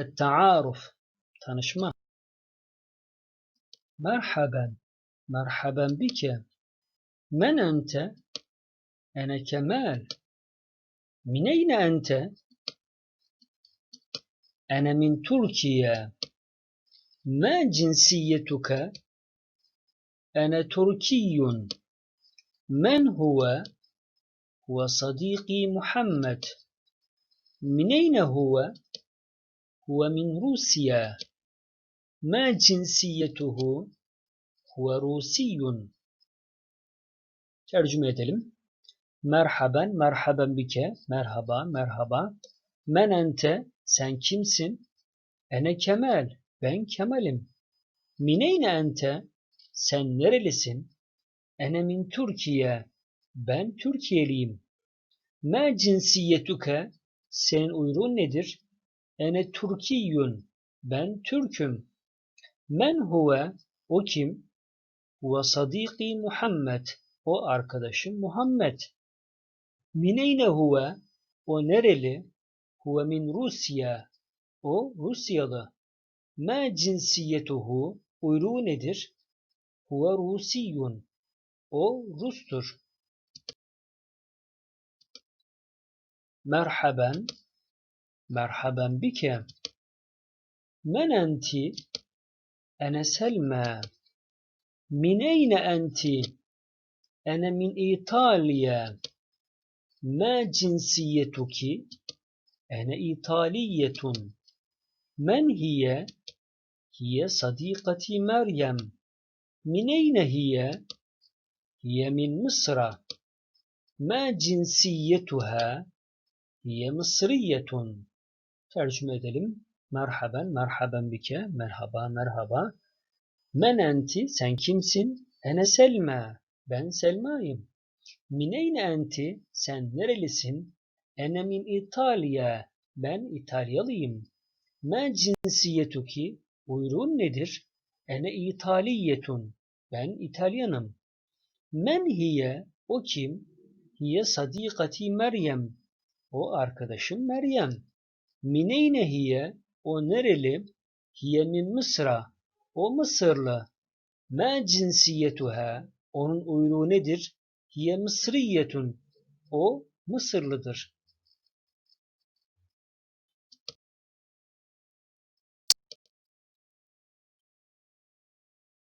Et-taaruf. Tanışma. Merhaben. Merhaben bike. Men ente? Ene Kemal. Mineyne ente? Ene min Türkiye. Ma cinsiyetuke? Ene Türkiyun. Men huve? Huve sadiki Muhammed. Mineyne huve? Huve min Rusya. Ma cinsiyetuhu? Huve Rusiyun. Tercüme edelim. Merhaben, merhaben bike, merhaba, merhaba. Men ente, sen kimsin? Ene Kemal, ben Kemal'im. Mineyne ente, sen nerelisin? Ene min Türkiye, ben Türkiyeliyim. Ma cinsiyetuke, senin uyruğun nedir? Ene Türkiyün, ben Türk'üm. Men huve, o kim? Huve sadiki Muhammed, o arkadaşım Muhammed. Mineyne huve, o nereli? Huve min Rusya, o Rusyalı. Ma cinsiyetuhu, uyruğu nedir? Huve Rusiyun, o Rus'tur. Merhaben, merhaben bike. Men enti? Ene Selma. Mineyne enti? Ene min İtalya. Ma cinsiyetuki? Ene İtaliyetun. Men hiye? Hiye sadikati Meryem. Mineyne hiye? Hiye min Mısra. Ma cinsiyetuha? Hiye Mısriyetun. Tercüme edelim. Merhaben, merhaben bike. Merhaba, merhaba. Men enti, sen kimsin? Ene Selma. Ben Selma'yım. Mineyne enti, sen nerelisin? Ene min İtalya. Ben İtalyalıyım. Ma cinsiyetuki, uyruğun nedir? Ene İtaliyetun. Ben İtalyanım. Men hiye, o kim? Hiye sadikati Meryem. O arkadaşım Meryem. Mineyne hiye, o nereli? Hiye min Mısra. O Mısırlı. Ma cinsiyetuha, onun uyruğu nedir? Hiye Mısriyetun. O Mısırlıdır.